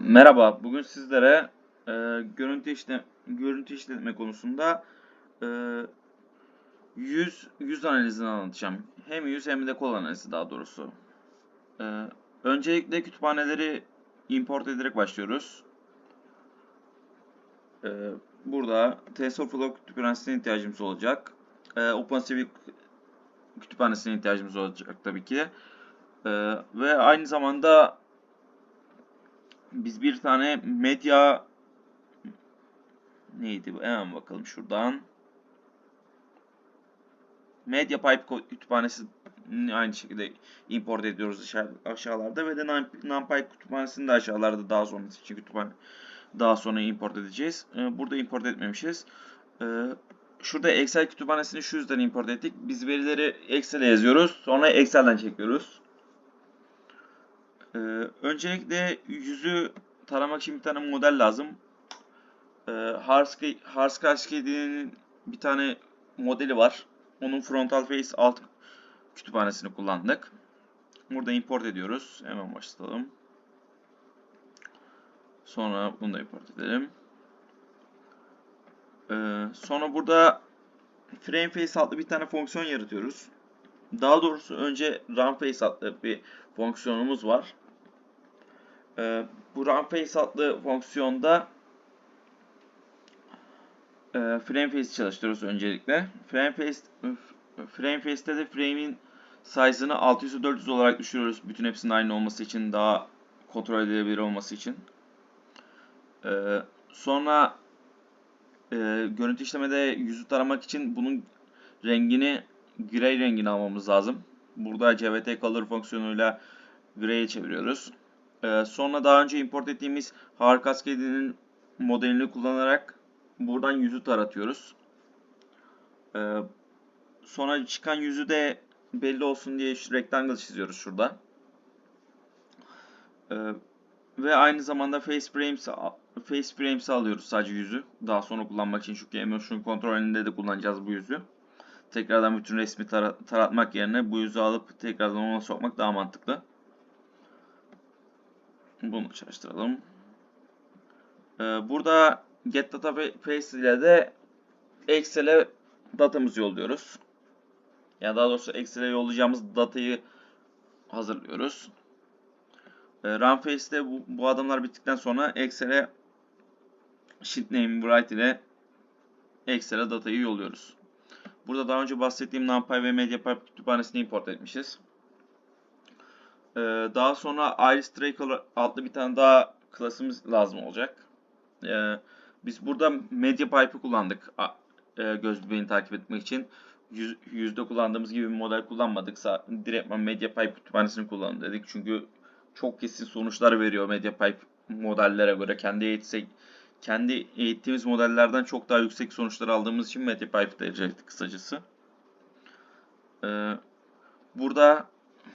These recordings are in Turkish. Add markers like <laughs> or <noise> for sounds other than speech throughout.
Merhaba, bugün sizlere e, görüntü işle görüntü işletme konusunda e, yüz yüz analizini anlatacağım. Hem yüz hem de kol analizi daha doğrusu. E, öncelikle kütüphaneleri import ederek başlıyoruz. E, burada TensorFlow kütüphanesine ihtiyacımız olacak. E, OpenCV kütüphanesine ihtiyacımız olacak tabii ki. E, ve aynı zamanda biz bir tane medya neydi bu? Hemen bakalım şuradan. MediaPipe kütüphanesi aynı şekilde import ediyoruz aşağı, aşağılarda ve de Num- NumPy kütüphanesini de aşağılarda daha sonrası için kütüphane daha sonra import edeceğiz. Ee, Burada import etmemişiz. Ee, Şurada Excel kütüphanesini şu yüzden import ettik. Biz verileri Excel'e yazıyoruz. Sonra Excel'den çekiyoruz. Ee, öncelikle yüzü taramak için bir tane model lazım. Ee, Harsky, Harsky'nin bir tane modeli var. Onun frontal face alt kütüphanesini kullandık. Burada import ediyoruz. Hemen başlayalım. Sonra bunu da import edelim. Ee, sonra burada frame face adlı bir tane fonksiyon yaratıyoruz. Daha doğrusu önce run face adlı bir fonksiyonumuz var. Ee, bu runface adlı fonksiyonda e, frameface çalıştırıyoruz öncelikle. Frameface frameface'te de frame'in size'ını 600'e 400 olarak düşürüyoruz. Bütün hepsinin aynı olması için daha kontrol edilebilir olması için. Ee, sonra e, görüntü işlemede yüzü taramak için bunun rengini gray rengini almamız lazım. Burada CVT color fonksiyonuyla gray'e çeviriyoruz. Ee, sonra daha önce import ettiğimiz Har Cascade'nin modelini kullanarak buradan yüzü taratıyoruz. Ee, sonra çıkan yüzü de belli olsun diye şu rectangle çiziyoruz şurada. Ee, ve aynı zamanda face frames face frames alıyoruz sadece yüzü. Daha sonra kullanmak için çünkü emotion kontrolünde de kullanacağız bu yüzü. Tekrardan bütün resmi tara taratmak yerine bu yüzü alıp tekrardan ona sokmak daha mantıklı. Bunu çalıştıralım. Ee, burada get data face ile de Excel'e datamızı yolluyoruz. Yani daha doğrusu Excel'e yollayacağımız datayı hazırlıyoruz. Ee, Runface'de bu, bu adımlar bittikten sonra Excel'e sheet name write ile Excel'e datayı yolluyoruz. Burada daha önce bahsettiğim NumPy ve MediaPipe kütüphanesini import etmişiz. Ee, daha sonra Iris Tracker adlı bir tane daha klasımız lazım olacak. Ee, biz burada MediaPipe'ı kullandık a- e, göz bebeğini takip etmek için. Yüz, yüzde kullandığımız gibi bir model kullanmadık. Direktman MediaPipe kütüphanesini kullanın dedik. Çünkü çok kesin sonuçlar veriyor MediaPipe modellere göre. Kendi eğitsek, kendi eğittiğimiz modellerden çok daha yüksek sonuçlar aldığımız için MediaPipe tercih ettik kısacası. Ee, burada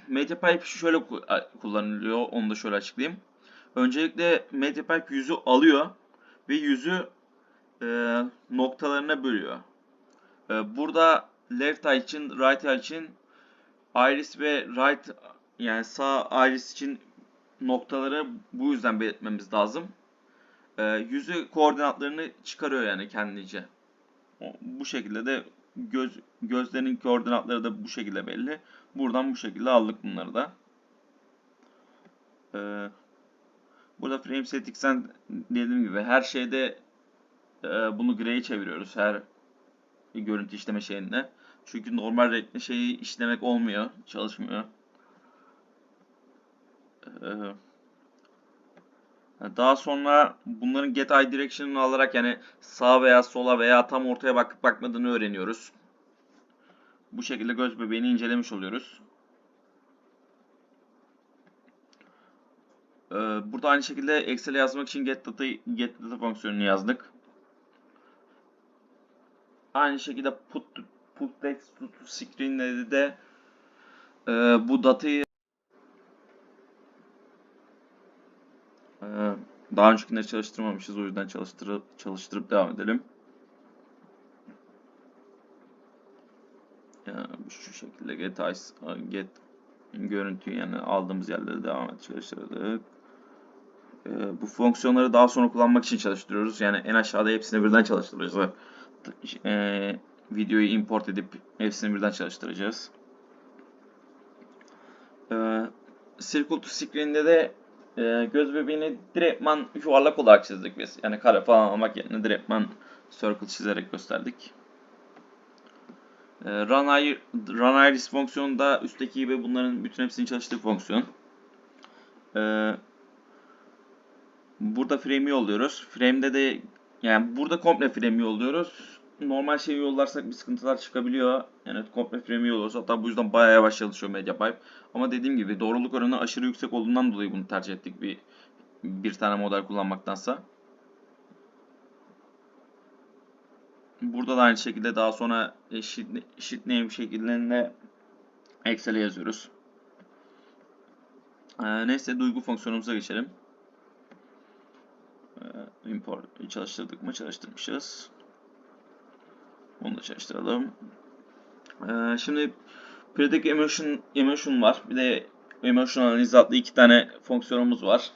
MediaPipe şöyle ku- kullanılıyor. Onu da şöyle açıklayayım. Öncelikle MediaPipe yüzü alıyor ve yüzü e, noktalarına bölüyor. E, burada left eye için, right eye için iris ve right yani sağ iris için noktaları bu yüzden belirtmemiz lazım. E, yüzü koordinatlarını çıkarıyor yani kendince. Bu şekilde de göz gözlerinin koordinatları da bu şekilde belli. Buradan bu şekilde aldık bunları da. Ee, burada frame settings'ten dediğim gibi her şeyde e, bunu gray'e çeviriyoruz her görüntü işleme şeyinde. Çünkü normal renkli şeyi işlemek olmuyor, çalışmıyor. Ee, daha sonra bunların get eye direction'ını alarak yani sağa veya sola veya tam ortaya bakıp bakmadığını öğreniyoruz. Bu şekilde göz bebeğini incelemiş oluyoruz. Ee, burada aynı şekilde Excel'e yazmak için get data, get data fonksiyonunu yazdık. Aynı şekilde put put text to screen'le de e, bu datayı e, daha öncekileri çalıştırmamışız o yüzden çalıştırıp çalıştırıp devam edelim. Ya, şu şekilde get get görüntüyü yani aldığımız yerlere devam et çalıştırdık. Ee, bu fonksiyonları daha sonra kullanmak için çalıştırıyoruz. Yani en aşağıda hepsini birden çalıştıracağız. Ee, videoyu import edip hepsini birden çalıştıracağız. Ee, Circle to Screen'de de e, göz bebeğini direktman yuvarlak olarak çizdik biz. Yani kare falan almak yerine direktman circle çizerek gösterdik. Ee, run, run iris fonksiyonu da üstteki gibi bunların bütün hepsini çalıştığı fonksiyon. Ee, burada frame'i yolluyoruz. Frame'de de yani burada komple frame'i yolluyoruz. Normal şeyi yollarsak bir sıkıntılar çıkabiliyor. Yani komple frame'i yolluyoruz. Hatta bu yüzden bayağı yavaş çalışıyor MediaPipe. Ama dediğim gibi doğruluk oranı aşırı yüksek olduğundan dolayı bunu tercih ettik bir bir tane model kullanmaktansa. Burada da aynı şekilde daha sonra eşit, eşit name şekillerinde Excel'e yazıyoruz. Ee, neyse duygu fonksiyonumuza geçelim. Ee, import çalıştırdık mı? Çalıştırmışız. Onu da çalıştıralım. Ee, şimdi Predict Emotion, Emotion var. Bir de Emotion Analiz adlı iki tane fonksiyonumuz var.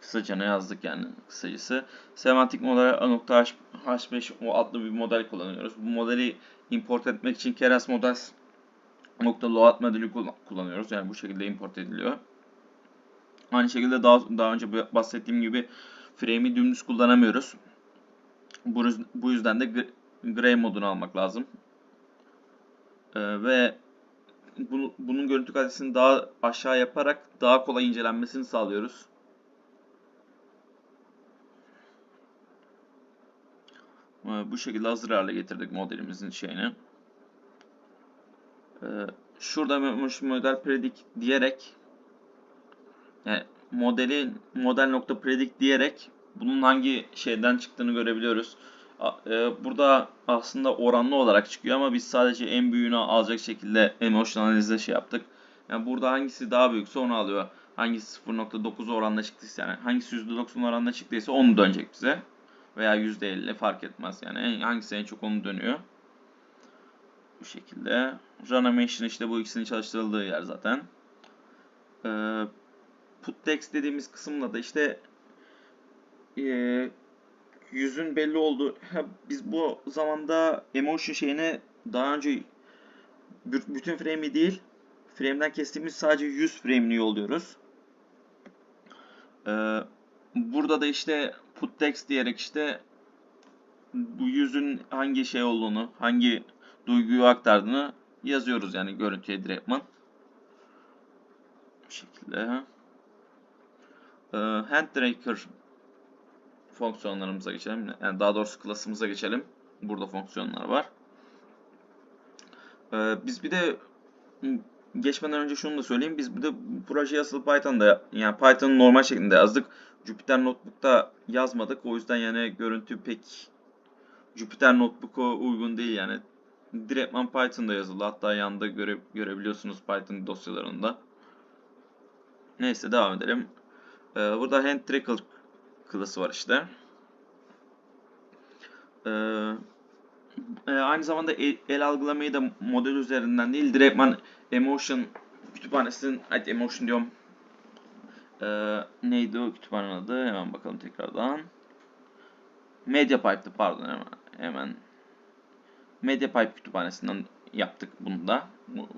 Kısaca ne yazdık yani kısacası. Semantik model A.H5 o adlı bir model kullanıyoruz. Bu modeli import etmek için keras model .load modülü kullanıyoruz. Yani bu şekilde import ediliyor. Aynı şekilde daha, daha önce bahsettiğim gibi frame'i dümdüz kullanamıyoruz. Bu yüzden de gray modunu almak lazım. Ee, ve bunu, bunun görüntü kalitesini daha aşağı yaparak daha kolay incelenmesini sağlıyoruz. Ee, bu şekilde hazır hale getirdik modelimizin şeyini. Ee, şurada model predict diyerek yani modeli model nokta predict diyerek bunun hangi şeyden çıktığını görebiliyoruz. E, burada aslında oranlı olarak çıkıyor ama biz sadece en büyüğünü alacak şekilde emotion analizde şey yaptık. Yani burada hangisi daha büyükse onu alıyor. Hangisi 0.9 oranla çıktıysa yani hangisi %90 oranla çıktıysa onu dönecek bize. Veya %50 fark etmez yani hangisi en çok onu dönüyor. Bu şekilde. Run animation işte bu ikisinin çalıştırıldığı yer zaten. Ee, put text dediğimiz kısımla da işte e, yüzün belli oldu. Biz bu zamanda emotion şeyine daha önce bütün frame'i değil frame'den kestiğimiz sadece yüz frame'ini yolluyoruz. Ee, burada da işte put text diyerek işte bu yüzün hangi şey olduğunu, hangi duyguyu aktardığını yazıyoruz yani görüntüye direktman. Bu şekilde. Ee, hand tracker fonksiyonlarımıza geçelim. Yani daha doğrusu klasımıza geçelim. Burada fonksiyonlar var. Ee, biz bir de geçmeden önce şunu da söyleyeyim. Biz bir de bu projeyi asıl Python'da yani Python'ın normal şeklinde yazdık. Jupyter Notebook'ta yazmadık. O yüzden yani görüntü pek Jupyter Notebook'a uygun değil yani. Direktman Python'da yazıldı. Hatta yanında göre, görebiliyorsunuz Python dosyalarında. Neyse devam edelim. Ee, burada hand tracker klası var işte. Ee, e, aynı zamanda el, el algılamayı da model üzerinden değil direktman Emotion kütüphanesinin, hadi Emotion diyorum. Ee, neydi o kütüphanenin adı? Hemen bakalım tekrardan. MediaPipe'dı pardon hemen. Hemen. MediaPipe kütüphanesinden yaptık bunu da. Bu,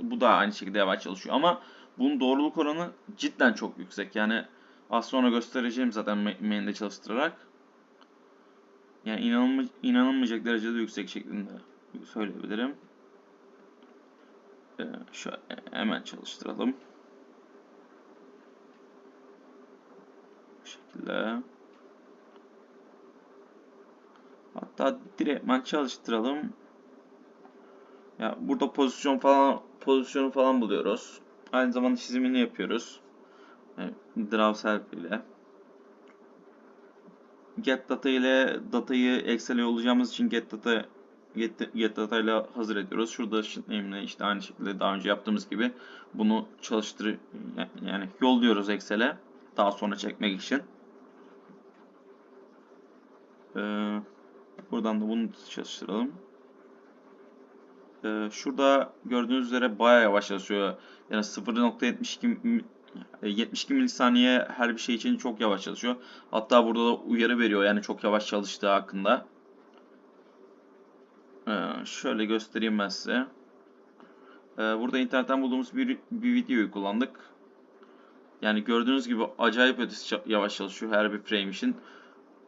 bu da aynı şekilde yavaş çalışıyor ama bunun doğruluk oranı cidden çok yüksek. Yani Az sonra göstereceğim zaten main'de çalıştırarak. Yani inanılma, inanılmayacak derecede yüksek şeklinde söyleyebilirim. Ee, şöyle hemen çalıştıralım. Bu şekilde. Hatta direktman çalıştıralım. Ya burada pozisyon falan pozisyonu falan buluyoruz. Aynı zamanda çizimini yapıyoruz. Evet, Drawself ile. Get data ile datayı Excel'e yollayacağımız için get data get, get data ile hazır ediyoruz. Şurada name'le işte aynı şekilde daha önce yaptığımız gibi bunu çalıştır yani yolluyoruz Excel'e daha sonra çekmek için. Ee, buradan da bunu çalıştıralım. Ee, şurada gördüğünüz üzere bayağı yavaş çalışıyor. Yani 0.72 E, 72 milisaniye her bir şey için çok yavaş çalışıyor. Hatta burada da uyarı veriyor yani çok yavaş çalıştığı hakkında. Ee, şöyle göstereyim ben size. Ee, burada internetten bulduğumuz bir, bir videoyu kullandık. Yani gördüğünüz gibi acayip ötesi yavaş çalışıyor her bir frame için.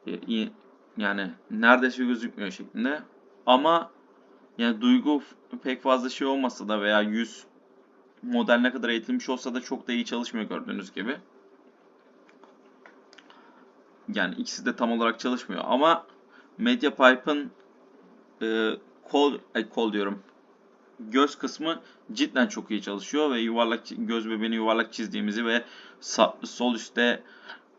Ee, yani neredeyse gözükmüyor şeklinde. Ama yani duygu pek fazla şey olmasa da veya yüz model ne kadar eğitilmiş olsa da çok da iyi çalışmıyor gördüğünüz gibi. Yani ikisi de tam olarak çalışmıyor ama MediaPipe'ın e, kol, ay kol diyorum. Göz kısmı cidden çok iyi çalışıyor ve yuvarlak göz bebeğini yuvarlak çizdiğimizi ve sol üstte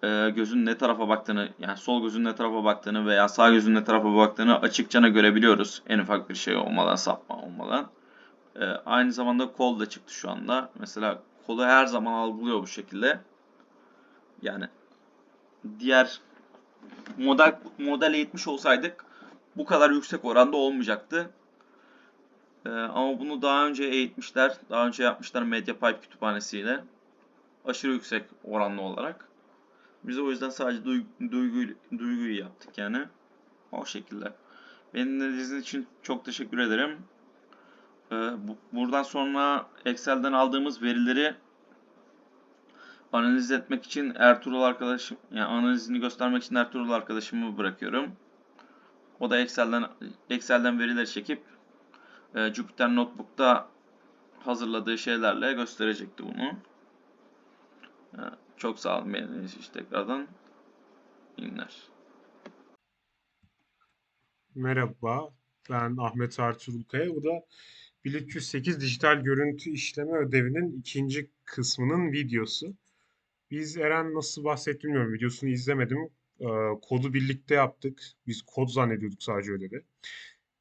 e, gözün ne tarafa baktığını yani sol gözün ne tarafa baktığını veya sağ gözün ne tarafa baktığını açıkça görebiliyoruz. En ufak bir şey olmadan sapma olmadan. E, aynı zamanda kol da çıktı şu anda. Mesela kolu her zaman algılıyor bu şekilde. Yani diğer model model eğitmiş olsaydık bu kadar yüksek oranda olmayacaktı. Ee, ama bunu daha önce eğitmişler. Daha önce yapmışlar MediaPipe kütüphanesiyle. Aşırı yüksek oranlı olarak. Biz o yüzden sadece duygu, duyguyu, duyguyu yaptık yani. O şekilde. Beni dinlediğiniz için çok teşekkür ederim. Ee, bu, buradan sonra Excel'den aldığımız verileri analiz etmek için Ertuğrul arkadaşım, yani analizini göstermek için Ertuğrul arkadaşımı bırakıyorum. O da Excel'den Excel'den verileri çekip e, Jupyter Notebook'ta hazırladığı şeylerle gösterecekti bunu. E, çok sağ olun beğendiğiniz için tekrardan. Günler. Merhaba, ben Ahmet Ertuğrul Kaya. Bu da 1308 dijital görüntü işleme ödevinin ikinci kısmının videosu. Biz Eren nasıl bahsetti bilmiyorum, videosunu izlemedim. Ee, kodu birlikte yaptık. Biz kod zannediyorduk sadece ödevi.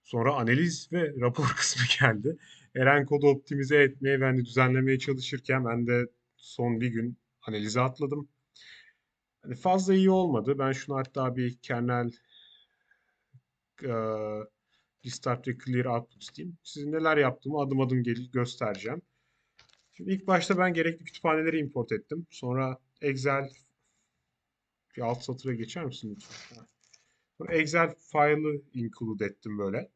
Sonra analiz ve <laughs> rapor kısmı geldi. Eren kodu optimize etmeye, ben de düzenlemeye çalışırken ben de son bir gün analize atladım. Hani fazla iyi olmadı. Ben şunu hatta bir kernel eee, restart ve clear output diyeyim. Sizin neler yaptığımı adım adım göstereceğim. Şimdi ilk başta ben gerekli kütüphaneleri import ettim. Sonra Excel bir alt satıra geçer misin lütfen? Sonra Excel file'ı include ettim böyle.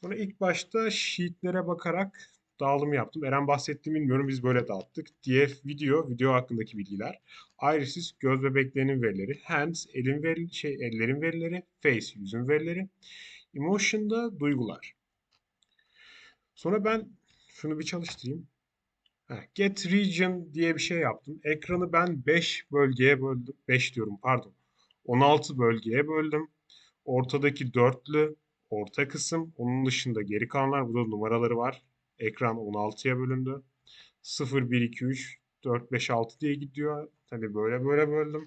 Sonra ilk başta sheetlere bakarak dağılım yaptım. Eren bahsetti mi bilmiyorum biz böyle dağıttık. DF video, video hakkındaki bilgiler. Iris göz bebeklerinin verileri. Hands, elin veri, şey, ellerin verileri. Face, yüzün verileri. Emotion'da duygular. Sonra ben şunu bir çalıştırayım. Get region diye bir şey yaptım. Ekranı ben 5 bölgeye böldüm. 5 diyorum pardon. 16 bölgeye böldüm. Ortadaki dörtlü orta kısım. Onun dışında geri kalanlar burada numaraları var. Ekran 16'ya bölündü. 0, 1, 2, 3, 4, 5, 6 diye gidiyor. Tabii böyle böyle böldüm.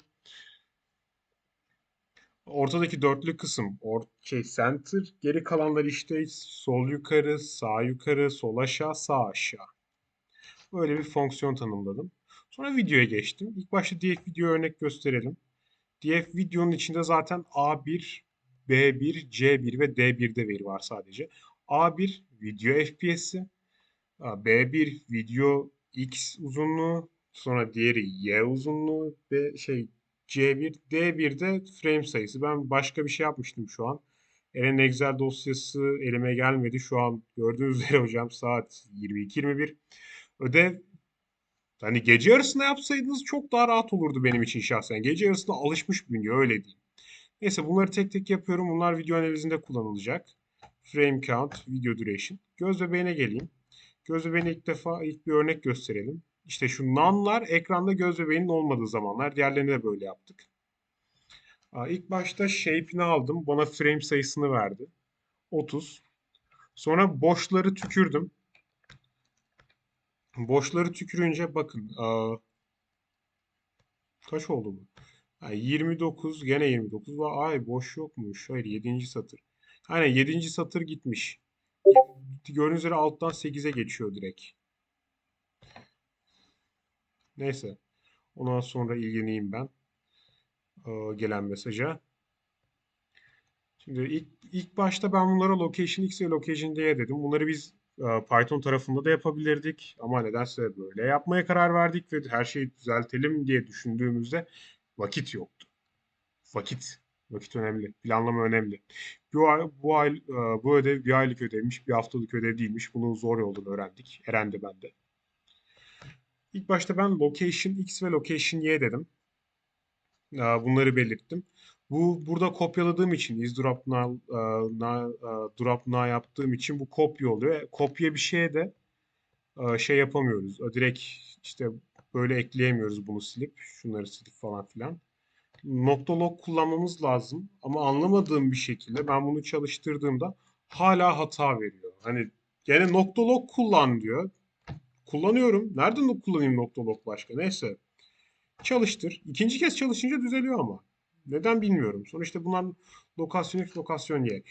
Ortadaki dörtlü kısım, or şey center, geri kalanlar işte sol yukarı, sağ yukarı, sol aşağı, sağ aşağı. Böyle bir fonksiyon tanımladım. Sonra videoya geçtim. İlk başta DF video örnek gösterelim. DF videonun içinde zaten A1, B1, C1 ve D1'de veri var sadece. A1 video FPS'i, B1 video X uzunluğu, sonra diğeri Y uzunluğu ve şey C1, D1'de frame sayısı. Ben başka bir şey yapmıştım şu an. Eren Excel dosyası elime gelmedi. Şu an gördüğünüz <laughs> üzere hocam saat 22.21. Ödev hani gece yarısında yapsaydınız çok daha rahat olurdu benim için şahsen. Gece yarısında alışmış bünye öyle diyeyim. Neyse bunları tek tek yapıyorum. Bunlar video analizinde kullanılacak. Frame count, video duration. Göz bebeğine geleyim. Göz bebeğine ilk defa ilk bir örnek gösterelim. İşte şu nanlar ekranda göz bebeğinin olmadığı zamanlar. Diğerlerini de böyle yaptık. İlk başta shape'ini aldım. Bana frame sayısını verdi. 30. Sonra boşları tükürdüm. Boşları tükürünce bakın. kaç oldu bu? Ha, 29 gene 29 var. Ay boş yokmuş. Hayır 7. satır. Aynen 7. satır gitmiş. Gördüğünüz üzere alttan 8'e geçiyor direkt. Neyse. Ondan sonra ilgileneyim ben. aa, gelen mesaja. Şimdi ilk, ilk başta ben bunlara location X ve location Y dedim. Bunları biz e, Python tarafında da yapabilirdik ama nedense böyle yapmaya karar verdik ve her şeyi düzeltelim diye düşündüğümüzde vakit yoktu. Vakit. Vakit önemli. Planlama önemli. Bu ay, bu ay e, bu ödev bir aylık ödevmiş, bir haftalık ödev değilmiş. Bunu zor yoldan öğrendik. Eren de ben de. İlk başta ben location X ve location Y dedim. E, Bunları belirttim. Bu burada kopyaladığım için is drop now, e, now, e, drop now yaptığım için bu kopya oluyor. E, Kopya bir şeye de e, şey yapamıyoruz. E, Direkt işte böyle ekleyemiyoruz bunu silip şunları silip falan filan. Nokta log kullanmamız lazım ama anlamadığım bir şekilde ben bunu çalıştırdığımda hala hata veriyor. Hani gene nokta log kullan diyor. Kullanıyorum. Nereden de kullanayım nokta log başka? Neyse. Çalıştır. İkinci kez çalışınca düzeliyor ama. Neden bilmiyorum. Sonuçta bunlar lokasyon X, lokasyon Y.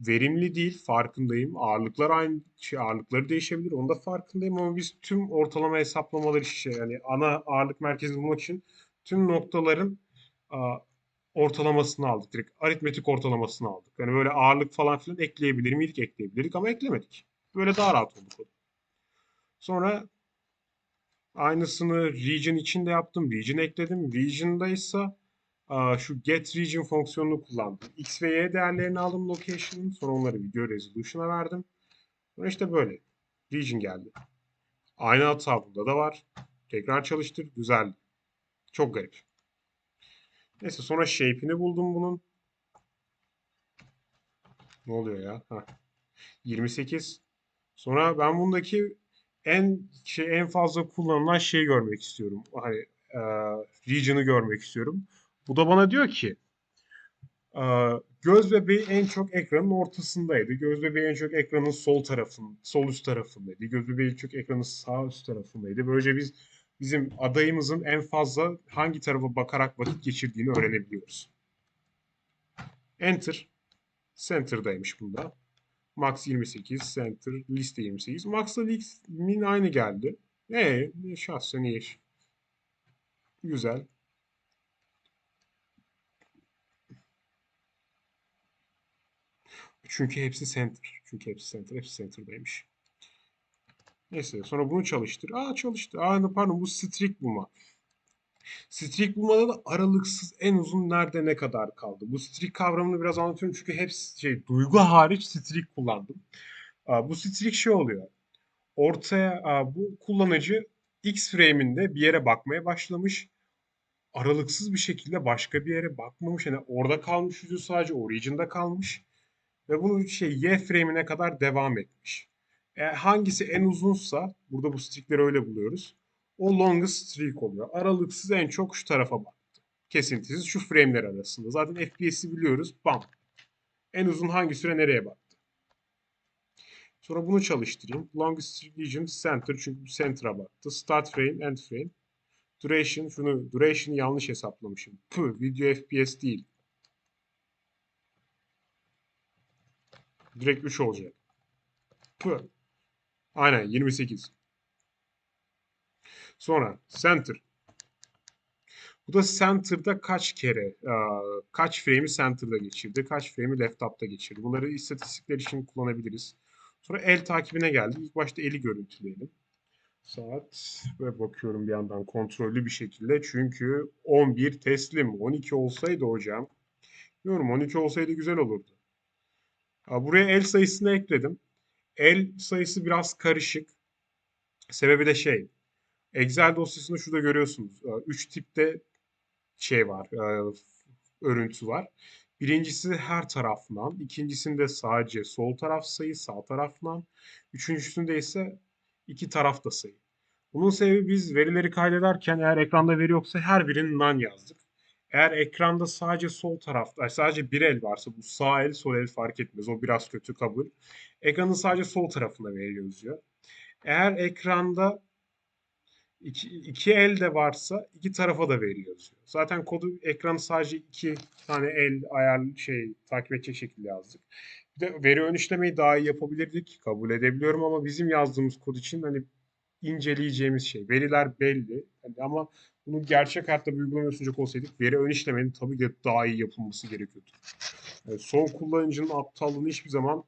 Verimli değil, farkındayım. Ağırlıklar aynı, şey, ağırlıkları değişebilir. Onda farkındayım ama biz tüm ortalama hesaplamaları şey yani ana ağırlık merkezini bulmak için tüm noktaların a, ortalamasını aldık. Direkt aritmetik ortalamasını aldık. Yani böyle ağırlık falan filan ekleyebilir miydik? Ekleyebilirdik ama eklemedik. Böyle daha rahat olduk. Sonra aynısını region için de yaptım. Region ekledim. Region'da ise şu get region fonksiyonunu kullandım. X ve Y değerlerini aldım location'ın. Sonra onları video resolution'a verdim. Sonra işte böyle. Region geldi. Aynı hata bunda da var. Tekrar çalıştır. Düzeldi. Çok garip. Neyse sonra shape'ini buldum bunun. Ne oluyor ya? Heh. 28. Sonra ben bundaki en şey en fazla kullanılan şeyi görmek istiyorum. Hani e, region'ı görmek istiyorum. Bu da bana diyor ki e, göz bebeği en çok ekranın ortasındaydı. Göz bebeği en çok ekranın sol tarafın, sol üst tarafındaydı. Göz bebeği en çok ekranın sağ üst tarafındaydı. Böylece biz bizim adayımızın en fazla hangi tarafa bakarak vakit geçirdiğini öğrenebiliyoruz. Enter. Center'daymış bunda. Max 28, Center, liste 28. Max'la min aynı geldi. E, şahsen iyi. Güzel. Çünkü hepsi center. Çünkü hepsi center. Hepsi center'daymış. Neyse sonra bunu çalıştır. Aa çalıştı. Aa pardon bu streak bulma. Streak bulmada da aralıksız en uzun nerede ne kadar kaldı. Bu streak kavramını biraz anlatıyorum çünkü hepsi şey duygu hariç streak kullandım. Bu streak şey oluyor. Ortaya bu kullanıcı X frame'inde bir yere bakmaya başlamış. Aralıksız bir şekilde başka bir yere bakmamış. Yani orada kalmış yüzü sadece origin'da kalmış. Ve bunu şey Y frame'ine kadar devam etmiş. E, hangisi en uzunsa burada bu streakleri öyle buluyoruz. O longest streak oluyor. Aralıksız en çok şu tarafa baktı. Kesintisiz şu frame'ler arasında. Zaten FPS'i biliyoruz. Bam. En uzun hangi süre nereye baktı. Sonra bunu çalıştırayım. Longest region center çünkü center'a baktı. Start frame, end frame. Duration, şunu duration'ı yanlış hesaplamışım. Püh, video FPS değil. Direkt 3 olacak. Püh. Aynen 28. Sonra center. Bu da center'da kaç kere, kaç frame'i center'da geçirdi, kaç frame'i left up'ta geçirdi. Bunları istatistikler için kullanabiliriz. Sonra el takibine geldi. İlk başta eli görüntüleyelim. Saat ve bakıyorum bir yandan kontrollü bir şekilde. Çünkü 11 teslim. 12 olsaydı hocam. Bilmiyorum 12 olsaydı güzel olurdu. Buraya el sayısını ekledim. El sayısı biraz karışık. Sebebi de şey. Excel dosyasında şurada görüyorsunuz. 3 tipte şey var. Örüntü var. Birincisi her tarafından. ikincisinde sadece sol taraf sayı, sağ tarafından. Üçüncüsünde ise iki tarafta sayı. Bunun sebebi biz verileri kaydederken eğer ekranda veri yoksa her birinin none yazdık. Eğer ekranda sadece sol tarafta, sadece bir el varsa bu sağ el, sol el fark etmez. O biraz kötü kabul. Ekranın sadece sol tarafında veri yazıyor. Eğer ekranda iki, iki el de varsa iki tarafa da veri yazıyor. Zaten kodu ekranı sadece iki tane el ayar şey takip edecek şekilde yazdık. Bir de veri ön işlemeyi daha iyi yapabilirdik. Kabul edebiliyorum ama bizim yazdığımız kod için hani inceleyeceğimiz şey. Veriler belli. Yani ama bunu gerçek hayatta bir uygulama sunacak olsaydık veri ön işlemenin tabii ki daha iyi yapılması gerekiyordu. Yani son kullanıcının aptallığını hiçbir zaman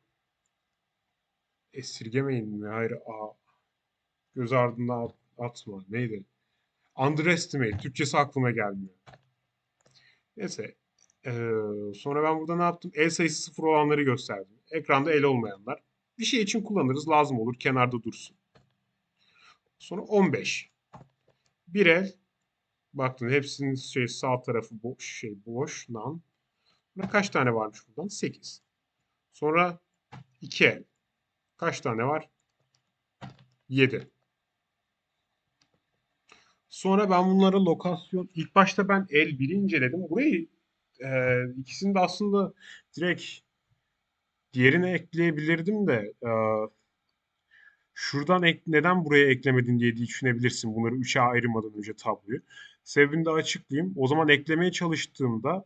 esirgemeyin mi? Hayır. Aa, göz ardına atma. Neydi? Underestimate. Türkçesi aklıma gelmiyor. Neyse. Ee, sonra ben burada ne yaptım? El sayısı sıfır olanları gösterdim. Ekranda el olmayanlar. Bir şey için kullanırız. Lazım olur. Kenarda dursun. Sonra 15. Bir el. Baktın hepsinin şey sağ tarafı boş, şey boş, none. Burada kaç tane varmış buradan? 8. Sonra 2 el. Kaç tane var? 7. Sonra ben bunlara lokasyon... ilk başta ben el 1'i inceledim. Burayı e, ikisini de aslında direkt diğerine ekleyebilirdim de e, şuradan ek, neden buraya eklemedin diye düşünebilirsin bunları 3'e ayırmadan önce tabloyu. Sebebini de açıklayayım. O zaman eklemeye çalıştığımda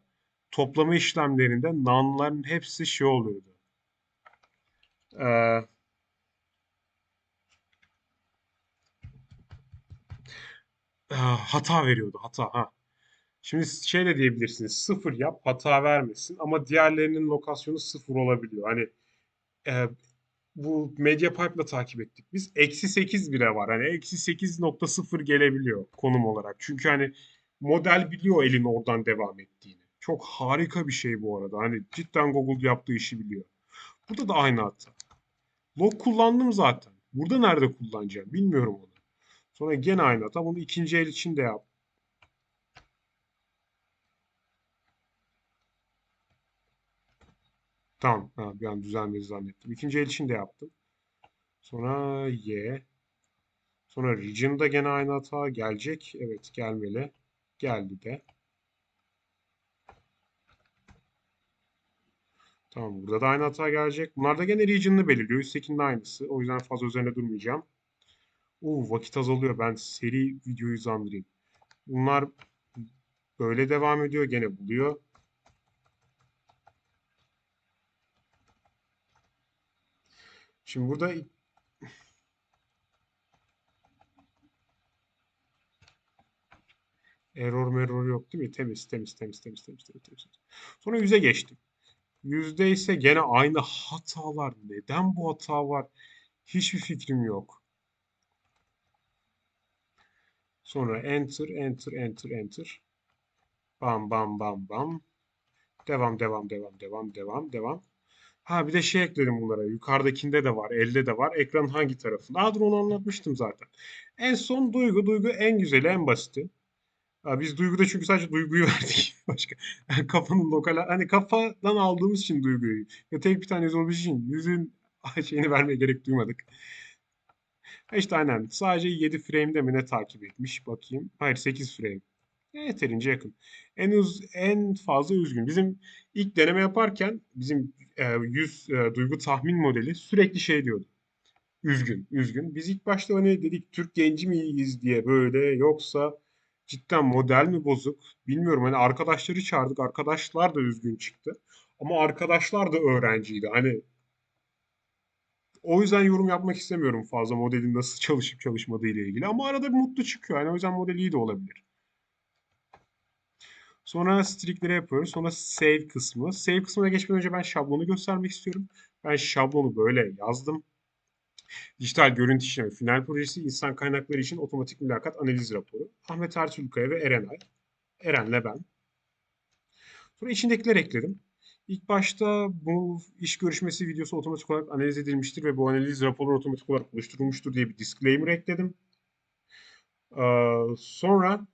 toplama işlemlerinde nanların hepsi şey oluyordu. Ee, hata veriyordu. Hata. Ha. Şimdi şey de diyebilirsiniz. Sıfır yap, hata vermesin. Ama diğerlerinin lokasyonu sıfır olabiliyor. Hani e, bu MediaPipe'la takip ettik biz. Eksi 8 bile var. Hani eksi 8.0 gelebiliyor konum olarak. Çünkü hani model biliyor elin oradan devam ettiğini. Çok harika bir şey bu arada. Hani cidden Google yaptığı işi biliyor. Burada da aynı hata. Log kullandım zaten. Burada nerede kullanacağım bilmiyorum onu. Sonra gene aynı hata. Bunu ikinci el için de yap. Tamam. Ha, bir an düzelmedi zannettim. İkinci el için de yaptım. Sonra Y. Sonra region'da gene aynı hata gelecek. Evet gelmeli. Geldi de. Tamam burada da aynı hata gelecek. Bunlar da gene region'ını belirliyor. Üsttekinin aynısı. O yüzden fazla üzerine durmayacağım. Oo vakit azalıyor. Ben seri videoyu hızlandırayım. Bunlar böyle devam ediyor. Gene buluyor. Şimdi burada error merror yok değil mi? Temiz, temiz, temiz, temiz, temiz, temiz, temiz. Sonra yüze geçtim. Yüzde ise gene aynı hatalar. Neden bu hata var? Hiçbir fikrim yok. Sonra enter, enter, enter, enter. Bam, bam, bam, bam. Devam, devam, devam, devam, devam, devam. Ha bir de şey ekledim bunlara. Yukarıdakinde de var, elde de var. Ekranın hangi tarafında? Aa onu anlatmıştım zaten. En son duygu. Duygu en güzeli, en basiti. Ha, biz duyguda çünkü sadece duyguyu <laughs> verdik. Başka. Kafanın lokal... Hani kafadan aldığımız için duyguyu. Ya tek bir tane olduğu için yüzün <laughs> şeyini vermeye gerek duymadık. İşte aynen. Sadece 7 frame'de mi ne takip etmiş? Bakayım. Hayır 8 frame. Yeterince yakın. En uz en fazla üzgün. Bizim ilk deneme yaparken bizim e, yüz e, duygu tahmin modeli sürekli şey diyordu. Üzgün, üzgün. Biz ilk başta hani dedik Türk genci miyiz diye böyle yoksa cidden model mi bozuk bilmiyorum. Hani arkadaşları çağırdık. Arkadaşlar da üzgün çıktı. Ama arkadaşlar da öğrenciydi. Hani o yüzden yorum yapmak istemiyorum fazla modelin nasıl çalışıp çalışmadığı ile ilgili. Ama arada bir mutlu çıkıyor. Yani o yüzden model iyi de olabilir. Sonra streakleri yapıyoruz. Sonra save kısmı. Save kısmına geçmeden önce ben şablonu göstermek istiyorum. Ben şablonu böyle yazdım. Dijital görüntü işleme final projesi insan kaynakları için otomatik mülakat analiz raporu. Ahmet Ertuğrulkaya ve Erenay. Eren'le ben. Sonra içindekiler ekledim. İlk başta bu iş görüşmesi videosu otomatik olarak analiz edilmiştir ve bu analiz raporu otomatik olarak oluşturulmuştur diye bir disclaimer ekledim. Ee, sonra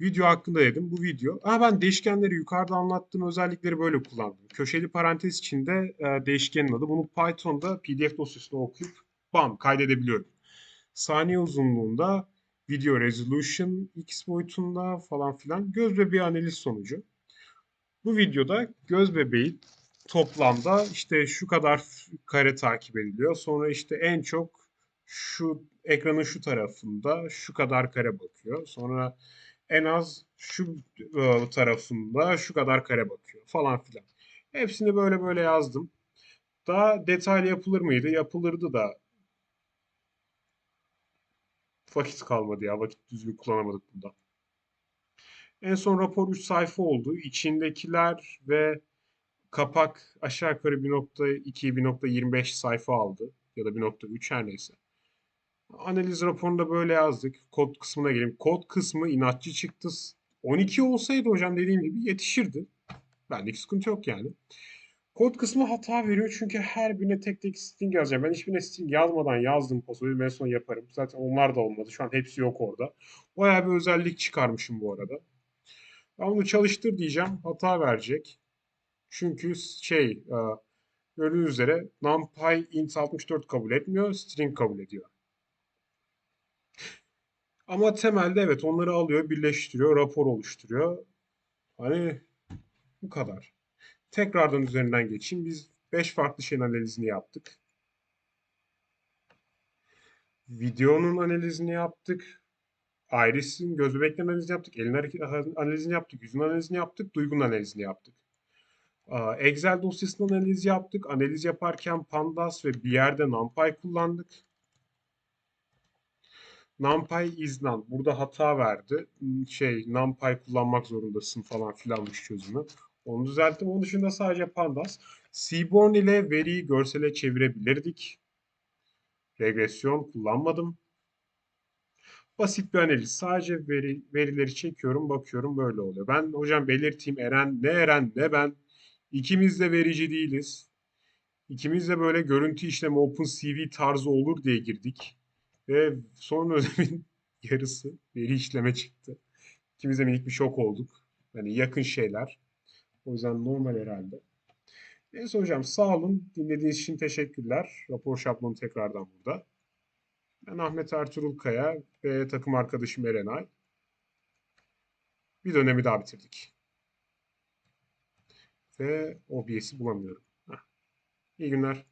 video hakkında dedim. Bu video. Aa, ben değişkenleri yukarıda anlattığım özellikleri böyle kullandım. Köşeli parantez içinde e, değişkenin adı. Bunu Python'da PDF dosyasında okuyup bam kaydedebiliyorum. Saniye uzunluğunda video resolution x boyutunda falan filan göz bebeği analiz sonucu. Bu videoda göz bebeği toplamda işte şu kadar kare takip ediliyor. Sonra işte en çok şu ekranın şu tarafında şu kadar kare bakıyor. Sonra en az şu e, tarafında şu kadar kare bakıyor falan filan. Hepsini böyle böyle yazdım. Daha detaylı yapılır mıydı? Yapılırdı da vakit kalmadı ya. Vakit düzgün kullanamadık bunda. En son rapor 3 sayfa oldu. İçindekiler ve kapak aşağı yukarı 1.2 1.25 sayfa aldı. ya da 1.3 her neyse. Analiz raporunda böyle yazdık. Kod kısmına geleyim. Kod kısmı inatçı çıktı. 12 olsaydı hocam dediğim gibi yetişirdi. Benlik sıkıntı yok yani. Kod kısmı hata veriyor çünkü her birine tek tek string yazacağım. Ben hiçbirine string yazmadan yazdım kodu. En son yaparım. Zaten onlar da olmadı. Şu an hepsi yok orada. Bayağı bir özellik çıkarmışım bu arada. Ben bunu çalıştır diyeceğim. Hata verecek. Çünkü şey e, gördüğünüz üzere numpy int 64 kabul etmiyor. String kabul ediyor. Ama temelde evet onları alıyor, birleştiriyor, rapor oluşturuyor. Hani bu kadar. Tekrardan üzerinden geçeyim. Biz 5 farklı şeyin analizini yaptık. Videonun analizini yaptık. Iris'in göz bebeklerin analizini yaptık. Elin hareket analizini yaptık. Yüzün analizini yaptık. Duygunun analizini yaptık. Excel dosyasının analiz yaptık. Analiz yaparken Pandas ve bir yerde NumPy kullandık. NumPy is none. Burada hata verdi. Hmm, Şey, NumPy kullanmak zorundasın falan filanmış çözümü. Onu düzelttim. Onun dışında sadece Pandas. Seaborn ile veriyi görsele çevirebilirdik. Regresyon kullanmadım. Basit bir analiz. Sadece veri, verileri çekiyorum, bakıyorum böyle oluyor. Ben hocam belirteyim Eren, ne Eren ne ben. İkimiz de verici değiliz. İkimiz de böyle görüntü işleme OpenCV tarzı olur diye girdik. Ve son ödemin <laughs> yarısı veri işleme çıktı. İkimiz de minik bir şok olduk. Hani yakın şeyler. O yüzden normal herhalde. Neyse hocam sağ olun. Dinlediğiniz için teşekkürler. Rapor şablonu tekrardan burada. Ben Ahmet Ertuğrul Kaya ve takım arkadaşım Erenay. Bir dönemi daha bitirdik. Ve OBS'i bulamıyorum. Heh. İyi günler.